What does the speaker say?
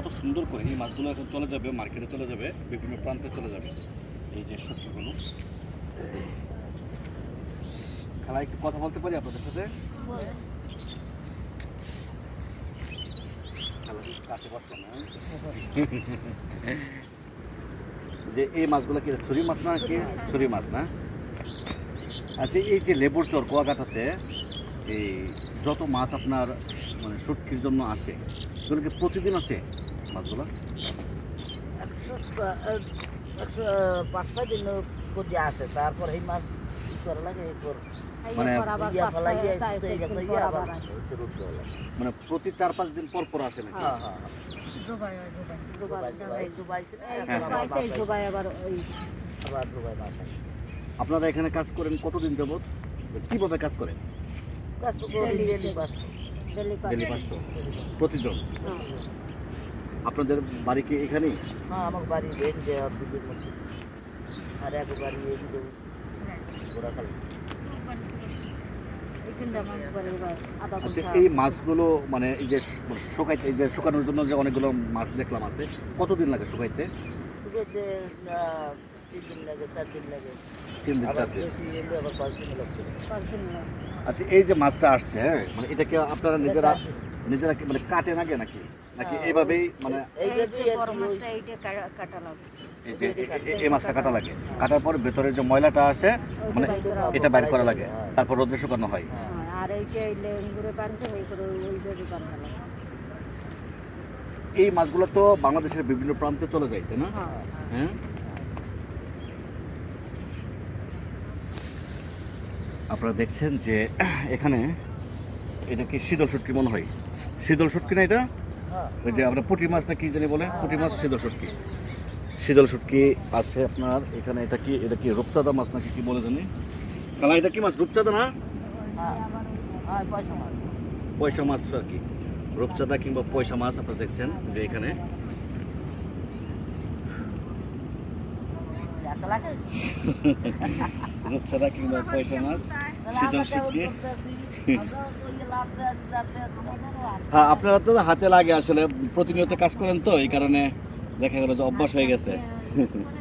কত সুন্দর করে এই মাছগুলো এখন চলে যাবে, মার্কেটে চলে যাবে, বিভিন্ন প্রান্তে চলে যাবে। এই যে সত্যিগুলো খেলা একটু কথা বলতে পারি আপনাদের সাথে? যে এই মাছগুলো কি, ছুরি মাছ না কি? ছুরি মাছ না? আচ্ছা এই যে লেবুর চর কুয়াকাটাতে, এই যত মাছ আপনার মানে শুটকির জন্য আসে। এগুলো কি প্রতিদিন আসে মাছগুলো? একশো একশো পাঁচ ছয় দিন আসে। তারপর এই মাছ করা লাগে? এরপর মানে। মানে প্রতি চার পাঁচ দিন পর পর আসে নাকি? হ্যাঁ হ্যাঁ হয়। আপনারা এখানে কাজ করেন কতদিন যাবত কীভাবে কাজ করেন? কাজ করি ডেলি পাঁচশো প্রতিজন? আপনাদের বাড়ি কি এখানেই হ্যাঁ আমার বাড়ি রেন দেওয়া দুধের মধ্যে। আর এক বাড়ি এই দিকে ঘোরা খালি এখানটা আমার পরে এবার আধা আচ্ছা এই মাছগুলো মানে এই যে মানে শুকাইতে এই যে শুকানোর জন্য যে অনেকগুলো মাছ দেখলাম আছে কতদিন লাগে শুকাইতে? শুকাইতে তিন দিন লাগে চার দিন লাগে। তিন দিন চার দিন। আবার পাঁচ দিন লাগবে। পাঁচ দিন লাগে। আচ্ছা এই যে মাছটা আসছে হ্যাঁ মানে এটাকে আপনারা নিজেরা নিজেরা কি মানে কাটে নাকি নাকি? নাকি হ্যাঁ, এইভাবেই মানে এই যে এই মাছটা কাটা লাগে। কাটার পর ভেতরে যে ময়লাটা আসে মানে। এটা বাইর করা লাগে। তারপর রোদ্রে শুকানো হয়। হ্যাঁ। হ্যাঁ, আর এই মাছগুলো তো বাংলাদেশের বিভিন্ন প্রান্তে চলে যায় তাই না? হ্যাঁ? আপনারা দেখছেন যে, এখানে এটা কি শীতল শুটকি মনে হয়? শীতল শুটকি না এটা? ওই যে আমরা পুঁটি মাছ না কি জানি বলে? পুঁটি মাছ, শীতল শুটকি। শীতল শুটকি আছে আপনার, এখানে এটা কি এটা কি রূপচাঁদা মাছ নাকি কি বলে জানি? কালা, এটা কি মাছ, রূপচাঁদা না? পয়সা মাছ আর কি। রূপচাঁদা কিংবা পয়সা মাছ আপনারা দেখছেন যে এখানে এত লাগে রূপচাঁদা কিংবা পয়সা মাছ শীতল শুটকি হ্যাঁ আপনারা তো হাতে লাগে আসলে প্রতিনিয়ত কাজ করেন তো এই কারণে দেখা গেল যে অভ্যাস হয়ে গেছে। মানে